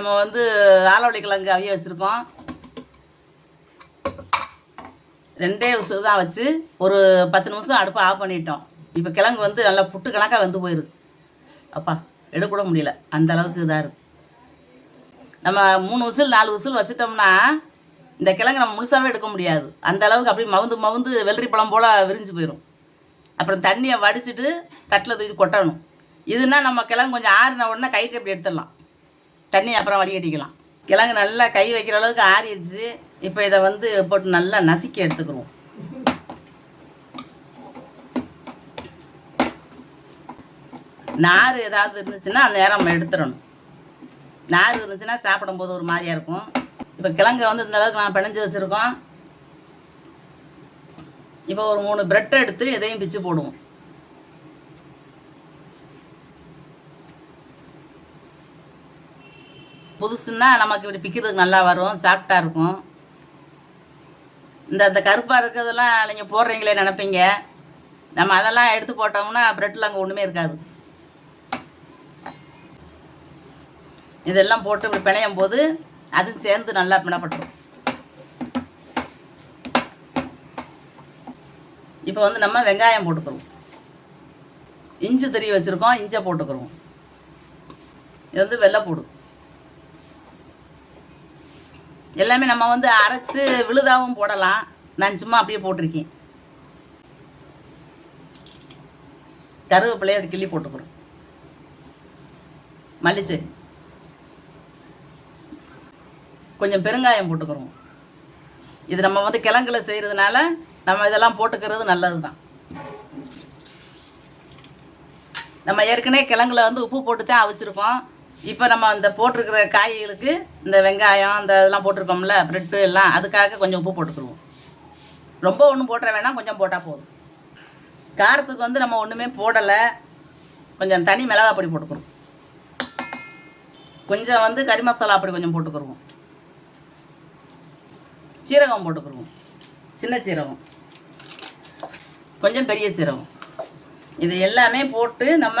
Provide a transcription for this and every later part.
நம்ம வந்து ஆலவள்ளி கிழங்கு அவிய வச்சுருக்கோம். ரெண்டே விசில் தான் வச்சு ஒரு பத்து நிமிஷம் அடுப்பை ஆஃப் பண்ணிட்டோம். இப்போ கிழங்கு வந்து நல்லா புட்டு கணக்காக வந்து போயிருக்கு அப்பா எடுக்கூட முடியல. அந்த அளவுக்கு இதாக இருக்கு. நம்ம மூணு விசில் நாலு விசில் வச்சிட்டோம்னா இந்த கிழங்கு நம்ம முழுசாகவே எடுக்க முடியாது. அந்த அளவுக்கு அப்படியே மவுந்து மவுந்து வெள்ளரி பழம் போல் விரிஞ்சு போயிடும் அப்புறம் தண்ணியை வடிச்சிட்டு தட்டில் தூக்கி கொட்டணும். இதுனா நம்ம கிழங்கு கொஞ்சம் ஆறின உடனே கைட்டு இப்படி எடுத்துடலாம். தண்ணி அப்புறம் வடிகட்டிக்கலாம் கிழங்கு நல்லா கை வைக்கிற அளவுக்கு ஆறிடுச்சு. இப்போ இதை வந்து போட்டு நல்லா நசுக்கி எடுத்துக்கிறோம். நார் ஏதாவது இருந்துச்சுன்னா அந்த நேரம் நம்ம எடுத்துடணும். நார் இருந்துச்சுன்னா சாப்பிடும்போது ஒரு மாதிரியாக இருக்கும். இப்போ கிழங்கு வந்து இந்த அளவுக்கு நான் பிணைஞ்சு வச்சுருக்கோம். இப்போ ஒரு மூணு பிரெட் எடுத்து இதையும் பிச்சு போடுவோம். புதுசுன்னா நமக்கு இப்படி பிக்கிறதுக்கு நல்லா வரும் சாஃப்டாக இருக்கும். இந்த இந்த கருப்பாக இருக்கிறதெல்லாம் நீங்கள் போடுறீங்களே நினைப்பீங்க. நம்ம அதெல்லாம் எடுத்து போட்டோம்னா ப்ரெட்டில் அங்கே ஒன்றுமே இருக்காது. இதெல்லாம் போட்டு இப்படி பிணையும் போது அதுவும் சேர்ந்து நல்லா பிணப்பட்டுரும் இப்போ வந்து நம்ம வெங்காயம் போட்டுக்கிறோம். இஞ்சி தறி வச்சுருக்கோம் இஞ்சை போட்டுக்கிறோம். இது வந்து வெள்ளைப்பூடு எல்லாமே நம்ம வந்து அரைச்சு விழுதாவும் போடலாம். நான் சும்மா அப்படியே போட்டிருக்கேன். கருவேப்பிலையை கிள்ளி போட்டுக்கிறோம். மல்லிச்செடி. கொஞ்சம் பெருங்காயம் போட்டுக்கிறோம். இது நம்ம வந்து கிழங்குல செய்கிறதுனால நம்ம இதெல்லாம் போட்டுக்கிறது நல்லது தான் நம்ம ஏற்கனவே கிழங்குல வந்து உப்பு போட்டு தான் அவிச்சிருக்கோம். இப்போ நம்ம அந்த போட்டிருக்கிற காய்களுக்கு இந்த வெங்காயம் அந்த இதெல்லாம் போட்டிருக்கோம்ல ப்ரெட்டு எல்லாம் அதுக்காக கொஞ்சம் உப்பு போட்டுக்கிடுவோம் ரொம்ப ஒன்றும் போட்டுற வேணாம் கொஞ்சம் போட்டால் போதும். காரத்துக்கு வந்து நம்ம ஒன்றுமே போடலை. கொஞ்சம் தனி மிளகாய் பொடி போட்டுக்கிறோம் கொஞ்சம் வந்து கறி மசாலா பொடி கொஞ்சம் போட்டுக்கிடுவோம் சீரகம் போட்டுக்கிடுவோம் சின்ன சீரகம். கொஞ்சம் பெரிய சீரகம். இது எல்லாமே போட்டு நம்ம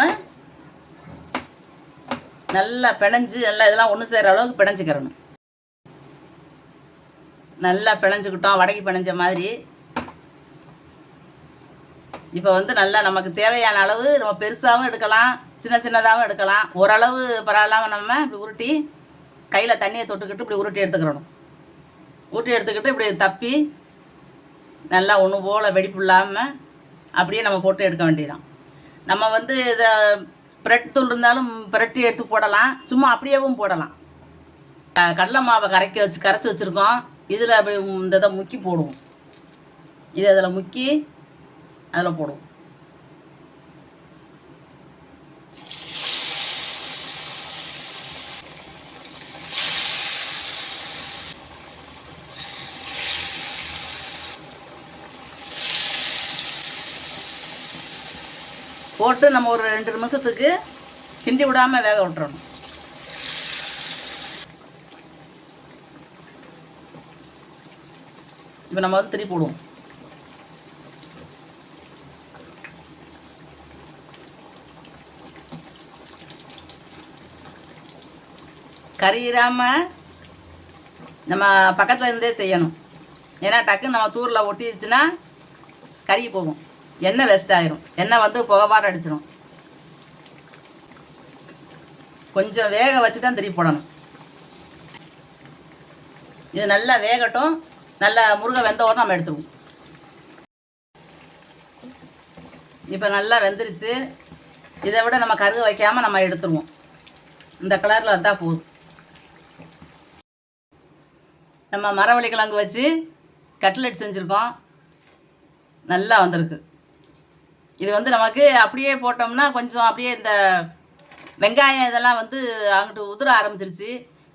நல்லா பிணைஞ்சு நல்லா இதெல்லாம் ஒன்று செய்கிற அளவுக்கு பிணைஞ்சிக்கிறணும். நல்லா பிணைஞ்சுக்கிட்டோம் வடக்கி பிணைஞ்ச மாதிரி. இப்போ வந்து நல்லா நமக்கு தேவையான அளவு நம்ம பெருசாகவும் எடுக்கலாம் சின்ன சின்னதாகவும் எடுக்கலாம். ஓரளவு பரவாயில்லாமல் நம்ம இப்படி உருட்டி கையில் தண்ணியை தொட்டுக்கிட்டு இப்படி உருட்டி எடுத்துக்கிறணும். உருட்டி எடுத்துக்கிட்டு இப்படி தப்பி நல்லா ஒன்று போல் வெடிப்பு இல்லாமல் அப்படியே நம்ம போட்டு எடுக்க வேண்டியதுதான். நம்ம வந்து இதை பிரெட் தூள் இருந்தாலும் பிரட்டி எடுத்து போடலாம். சும்மா அப்படியேவும் போடலாம். கடலை மாவை கரைக்க வச்சு கரைச்சி வச்சுருக்கோம். இதில் அப்படி இந்த இதை முக்கி போடுவோம். இதை அதில் முக்கி அதில் போடுவோம். போட்டு நம்ம ஒரு ரெண்டு நிமிஷத்துக்கு கிண்டி விடாமல் வேக விட்டுறணும். இப்போ நம்ம வந்து திருப்பி விடுவோம் கறியிடாமல் நம்ம பக்கத்தில் இருந்தே செய்யணும். ஏன்னா டக்குன்னு நம்ம தூரில் ஒட்டிடுச்சுன்னா கறி போகும். எண்ணெய் வேஸ்ட் ஆயிரும். எண்ணெய் வந்து புகவாரம் அடிச்சிடும் கொஞ்சம் வேக வச்சு தான் திருப்பி போடணும். இது நல்லா வேகட்டும். நல்லா முருகை வெந்த உடனே நம்ம எடுத்துருவோம் இப்போ நல்லா வெந்துருச்சு. இதை விட நம்ம கருக வைக்காமல் நம்ம எடுத்துருவோம். இந்த கலரில் வந்தால் போதும். நம்ம மரவள்ளி கிழங்கு வச்சு கட்லெட் செஞ்சுருக்கோம். நல்லா வந்திருக்கு. இது வந்து நமக்கு அப்படியே போட்டோம்னா கொஞ்சம் அப்படியே இந்த வெங்காயம் இதெல்லாம் வந்து அங்கிட்டு உதிர ஆரம்பிச்சிருச்சு.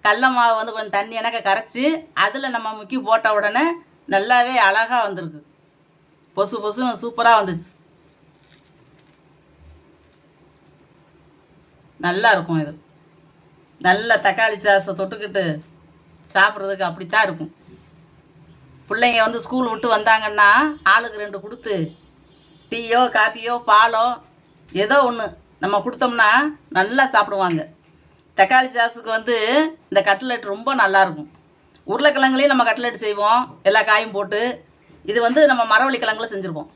கடல மாவு வந்து கொஞ்சம் தண்ணி எனக்கு கரைச்சி அதில் நம்ம முக்கி போட்ட உடனே நல்லாவே அழகாக வந்திருக்கு. பொசு பொசுன்னு சூப்பராக வந்துச்சு நல்லா இருக்கும் இது. நல்ல தக்காளி சாஸை தொட்டுக்கிட்டு சாப்பிட்றதுக்கு அப்படித்தான் இருக்கும். பிள்ளைங்க வந்து ஸ்கூல் விட்டு வந்தாங்கன்னா ஆளுக்கு ரெண்டு கொடுத்து டீயோ காப்பியோ பாலோ ஏதோ ஒன்று நம்ம கொடுத்தோம்னா நல்லா சாப்பிடுவாங்க. தக்காளி சாஸுக்கு வந்து இந்த கட்லெட் ரொம்ப நல்லாயிருக்கும் உருளைக்கிழங்குலேயும் நம்ம கட்லெட் செய்வோம். எல்லா காயும் போட்டு இது வந்து நம்ம மரவள்ளி கிழங்குல செஞ்சுருக்கோம்.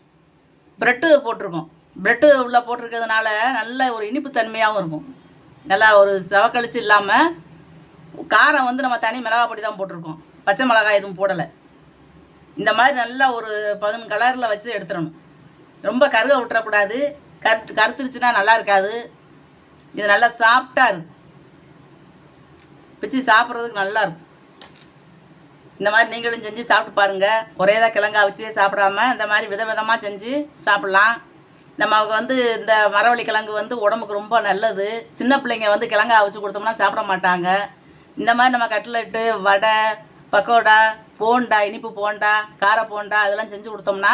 ப்ரெட்டு போட்டிருக்கோம். ப்ரெட்டு உள்ளே போட்டிருக்கிறதுனால நல்ல ஒரு இனிப்பு தன்மையாகவும் இருக்கும். நல்லா ஒரு செவக்கழிச்சு இல்லாமல் காரம் வந்து நம்ம தனி மிளகா பொடி தான் போட்டிருக்கோம். பச்சை மிளகாய் எதுவும் போடலை. இந்த மாதிரி நல்லா ஒரு பதினொன்று கலரில் வச்சு எடுத்துடணும். ரொம்ப கருக விட்டுறக்கூடாது. கருத்து கருத்துருச்சுன்னா நல்லா இருக்காது இது நல்லா சாஃப்டாக இருக்கும் பிச்சு சாப்பிட்றதுக்கு நல்லா இருக்கும் இந்த மாதிரி நீங்களும் செஞ்சு சாப்பிட்டு பாருங்கள் ஒரே தான் கிழங்கா வச்சே சாப்பிடாம இந்த மாதிரி விதவிதமாக செஞ்சு சாப்பிட்லாம். நமக்கு வந்து இந்த மரவள்ளி கிழங்கு வந்து உடம்புக்கு ரொம்ப நல்லது. சின்ன பிள்ளைங்க வந்து கிழங்கா வச்சு கொடுத்தோம்னா சாப்பிட மாட்டாங்க. இந்த மாதிரி நம்ம கட்லெட்டு வடை பக்கோடா போண்டா இனிப்பு போண்டா கார போண்டா அதெல்லாம் செஞ்சு கொடுத்தோம்னா